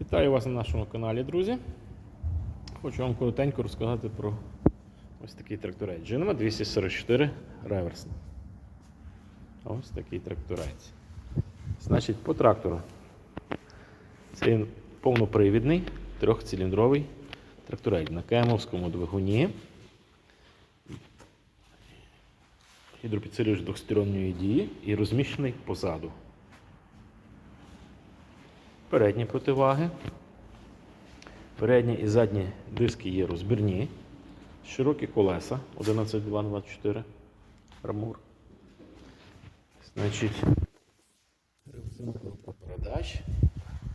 Вітаю вас на нашому каналі, друзі. Хочу вам коротенько розказати про ось такий тракторець. Джинма 244 реверсний. Ось такий тракторець. Значить, по трактору. Це він повнопривідний трьохциліндровий тракторець на кемовському двигуні. Гідропідсилювач двохсторонньої дії і розміщений позаду. Передні противаги. Передні і задні диски є розбірні. Широкі колеса 11224 рамур. Значить, реверсивна передач.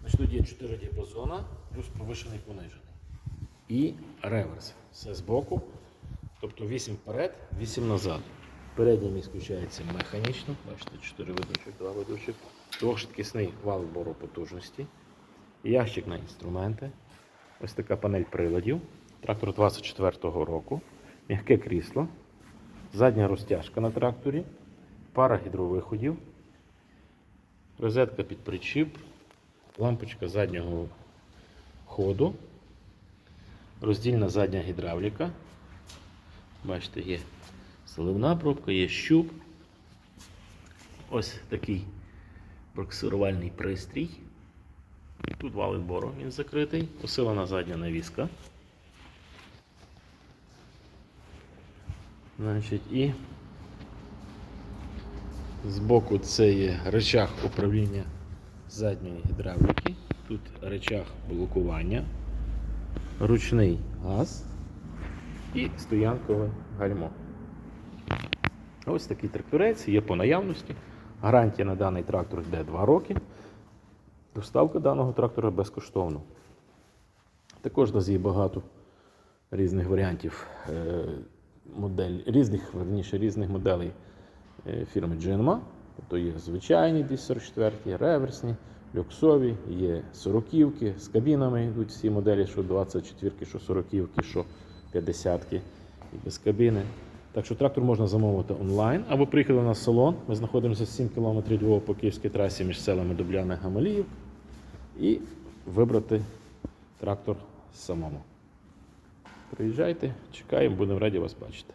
Значить, тут є 4 діапазона, плюс повишений понижений. І реверс. Все збоку. Тобто 8 вперед, 8 назад. Передній міст включається механічно. Бачите, 4 ведучих, 2 ведучих. Двохшвидкісний вал бору потужності. Ящик на інструменти. Ось така панель приладів. Трактор 24-го року. М'яке крісло. Задня розтяжка на тракторі. Пара гідровиходів. Розетка під причіп. Лампочка заднього ходу. Роздільна задня гідравліка. Бачите, є заливна пробка, є щуп. Ось такий боксирувальний пристрій. Тут вал відбору він закритий, посилена задня навіска. Значить, і збоку це є речах управління задньої гідравліки. Тут речах блокування, ручний газ і стоянкове гальмо. Ось такий тракторець є по наявності. Гарантія на даний трактор йде 2 роки. Доставка даного трактора безкоштовна. Також у нас є багато різних варіантів е, модель, різних, верніше, різних моделей е, фірми Джинма. Тобто є звичайні 244, реверсні, люксові, є 40-ки, з кабінами йдуть всі моделі, що 24, що 40-ки, що 50-ки і без кабіни. Так що трактор можна замовити онлайн або приїхати на салон. Ми знаходимося 7 км Львова по київській трасі між селами Дубляна і Гамаліїв. І вибрати трактор самому. Приїжджайте, чекаємо, будемо раді вас бачити.